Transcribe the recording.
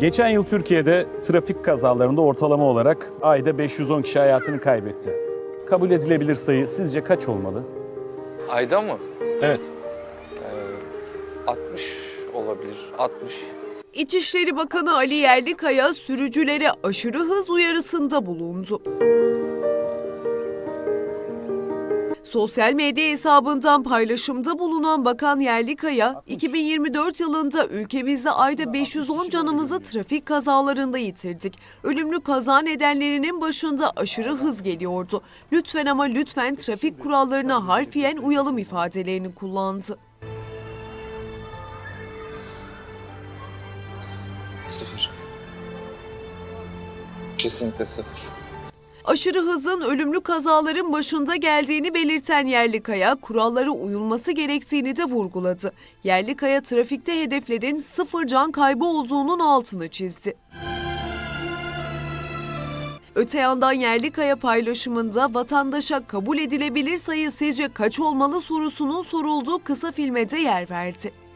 Geçen yıl Türkiye'de trafik kazalarında ortalama olarak ayda 510 kişi hayatını kaybetti. Kabul edilebilir sayı sizce kaç olmalı? Ayda mı? Evet. 60 olabilir. 60. İçişleri Bakanı Ali Yerlikaya sürücülere aşırı hız uyarısında bulundu. Sosyal medya hesabından paylaşımda bulunan Bakan Yerlikaya, 2024 yılında ülkemizde ayda 510 canımızı trafik kazalarında yitirdik. Ölümlü kaza nedenlerinin başında aşırı hız geliyordu. Lütfen ama lütfen trafik kurallarına harfiyen uyalım ifadelerini kullandı. Sıfır. Kesinlikle sıfır. Aşırı hızın ölümlü kazaların başında geldiğini belirten Yerlikaya, kurallara uyulması gerektiğini de vurguladı. Yerlikaya trafikte hedeflerin sıfır can kaybı olduğunun altını çizdi. Öte yandan Yerlikaya paylaşımında vatandaşa kabul edilebilir sayı sizce kaç olmalı sorusunun sorulduğu kısa filme de yer verdi.